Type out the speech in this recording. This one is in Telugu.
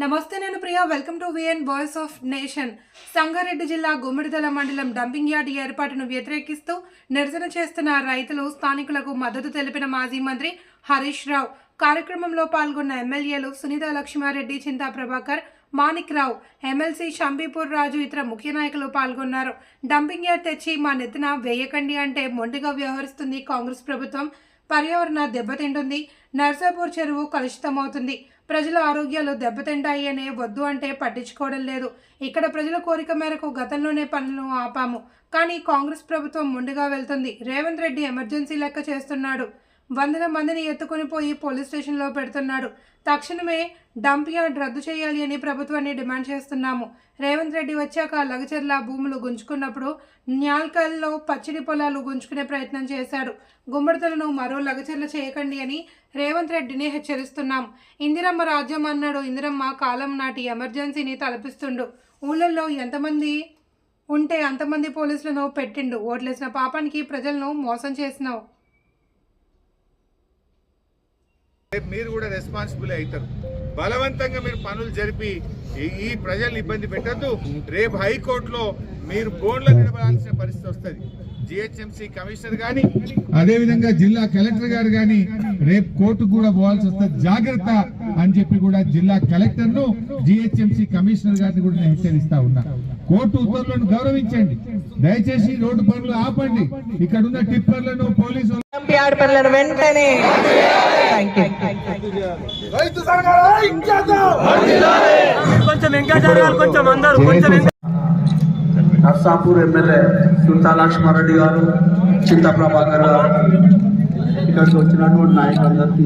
నమస్తే నేను Priya. Welcome to VN voice of nation Sangareddy జిల్లా గుమ్మిడిదల మండలం డంపింగ్ యార్డ్ ఏర్పాటును వ్యతిరేకిస్తూ నిరసన చేస్తున్న రైతులు స్థానికులకు మద్దతు తెలిపిన మాజీ మంత్రి హరీష్ రావు. కార్యక్రమంలో పాల్గొన్న ఎమ్మెల్యేలు సునీత లక్ష్మారెడ్డి చింతా ప్రభాకర్ మాణిక్ రావు ఎమ్మెల్సీ షంబీపూర్ రాజు ఇతర ముఖ్య నాయకులు పాల్గొన్నారు. డంపింగ్ యార్డ్ తెచ్చి మా నెత్తిన వేయకండి అంటే మొండిగా వ్యవహరిస్తుంది కాంగ్రెస్ ప్రభుత్వం. పర్యావరణ దెబ్బతింటుంది. నర్సాపూర్ చెరువు కలుషితమవుతుంది. ప్రజల ఆరోగ్యాలు దెబ్బతింటాయి అనే వద్దు అంటే పట్టించుకోవడం లేదు. ఇక్కడ ప్రజల కోరిక మేరకు గతంలోనే పనులను ఆపాము. కానీ కాంగ్రెస్ ప్రభుత్వం ముందుగా వెళ్తుంది. రేవంత్ రెడ్డి ఎమర్జెన్సీ లెక్క చేస్తున్నాడు. వందల మందిని ఎత్తుకుని పోయి పోలీస్ స్టేషన్లో పెడుతున్నాడు. తక్షణమే డంప్ యార్డ్ రద్దు చేయాలి అని ప్రభుత్వాన్ని డిమాండ్ చేస్తున్నాము. రేవంత్ రెడ్డి వచ్చాక లగచర్ల భూములు గుంజుకున్నప్పుడు న్యాల్కల్లో పచ్చడి పొలాలు గుంజుకునే ప్రయత్నం చేశాడు. గుమ్మడితలను మరో లగచర్ల చేయకండి అని రేవంత్ రెడ్డిని హెచ్చరిస్తున్నాం. ఇందిరమ్మ రాజ్యం అన్నాడు. ఇందిరమ్మ కాలం నాటి ఎమర్జెన్సీని తలపిస్తుండు. ఊళ్ళల్లో ఎంతమంది ఉంటే అంతమంది పోలీసులను పెట్టిండు. ఓట్లేసిన పాపానికి ప్రజలను మోసం చేసినావు. రేపు మీరు కూడా రెస్పాన్సిబుల్ అవుతారు. బలవంతంగా మీరు పనులు జరిపి ఈ- ప్రజల్ని ఇబ్బంది పెట్టద్దు. రేపు హైకోర్టులో మీరు బోన్లో నిలబడాల్సిన పరిస్థితి వస్తుంది. జిహెచ్ఎంసీ కమిషనర్ కానీ అదేవిధంగా జిల్లా కలెక్టర్ గారు కానీ రేపు కోర్టుకు కూడా పోవాల్సి వస్తుంది. జాగ్రత్త అని చెప్పి కూడా జిల్లా కలెక్టర్ను జిహెచ్ఎంసీ కమిషనర్ గారిని కూడా నేను హెచ్చరిస్తా ఉన్నా. కోర్టు ఉత్తర్వులను గౌరవించండి. దయచేసి రోడ్డు పనులు ఆపండి. ఇక్కడ ఉన్న టిప్పర్లను పోలీసు వెంటనే నర్సాపూర్ ఎమ్మెల్యే సుల్తా లక్ష్మారెడ్డి గారు చింత ప్రభాకర్ గారు ఇక్కడికి వచ్చినటువంటి నాయకులందరికీ